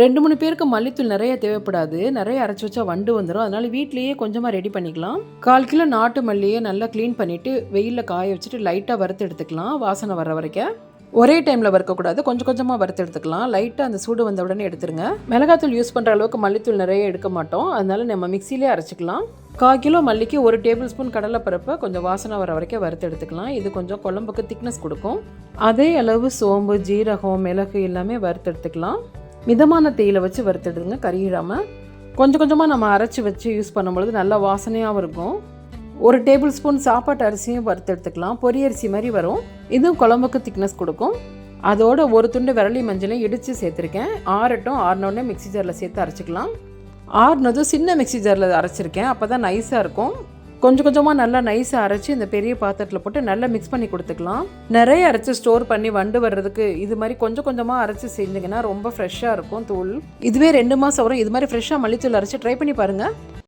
ரெண்டு மூணு பேருக்கு மல்லித்தூள் நிறைய தேவைப்படாது. நிறைய அரைச்சி வச்சா வண்டு வந்துடும் அதனால வீட்லேயே கொஞ்சமாக ரெடி பண்ணிக்கலாம். கால் கிலோ நாட்டு மல்லியை நல்லா க்ளீன் பண்ணிவிட்டு வெயிலில் காய வச்சுட்டு லைட்டாக வறுத்து எடுத்துக்கலாம். வாசனை வர வரைக்கும். ஒரே டைமில் வறுக்கக்கூடாது. கொஞ்சம் கொஞ்சமாக வறுத்து எடுத்துக்கலாம். லைட்டாக அந்த சூடு வந்த உடனே எடுத்துருங்க. மிளகாத்தூள் யூஸ் பண்ணுற அளவுக்கு மல்லித்தூள் நிறைய எடுக்க மாட்டோம். அதனால நம்ம மிக்சிலே அரைச்சிக்கலாம். கால் கிலோ மல்லிக்கு ஒரு டேபிள் ஸ்பூன் கடலைப்பருப்பை கொஞ்சம் வாசனை வர வரைக்கும் வறுத்து எடுத்துக்கலாம். இது கொஞ்சம் குழம்புக்கு திக்னஸ் கொடுக்கும். அதே அளவு சோம்பு ஜீரகம் மிளகு எல்லாமே வறுத்து எடுத்துக்கலாம். மிதமான தேயிலை வச்சு வறுத்தெடுதுங்க கறியிடாமல் கொஞ்சம் கொஞ்சமாக நம்ம அரைச்சி வச்சு யூஸ் பண்ணும்பொழுது நல்லா வாசனையாகவும் இருக்கும். ஒரு டேபிள் ஸ்பூன் சாப்பாட்டு அரிசியும் வறுத்து எடுத்துக்கலாம் அரிசி மாதிரி வரும். இதுவும் குழம்புக்கு திக்னஸ் கொடுக்கும். அதோட ஒரு துண்டு விரலி மஞ்சளையும் இடித்து சேர்த்துருக்கேன். ஆறட்டும் ஆறினோடனே மிக்ஸி ஜாரில் சேர்த்து அரைச்சிக்கலாம். ஆறுனதும் சின்ன மிக்ஸி ஜாரில் அரைச்சிருக்கேன். அப்போ தான் நைஸாக இருக்கும். கொஞ்சம் கொஞ்சமாக நல்லா நைஸாக அரைச்சி இந்த பெரிய பாத்திரத்தில் போட்டு நல்லா மிக்ஸ் பண்ணி கொடுத்துக்கலாம். நிறைய அரைச்சி ஸ்டோர் பண்ணி வண்டு வர்றதுக்கு இது மாதிரி கொஞ்சம் கொஞ்சமாக அரைச்சி செஞ்சிங்கன்னா ரொம்ப ஃப்ரெஷ்ஷாக இருக்கும் தூள் இதுவே ரெண்டு மாதம் வரும். இது மாதிரி ஃப்ரெஷ்ஷாக மல்லித்தூள் அரைச்சி ட்ரை பண்ணி பாருங்கள்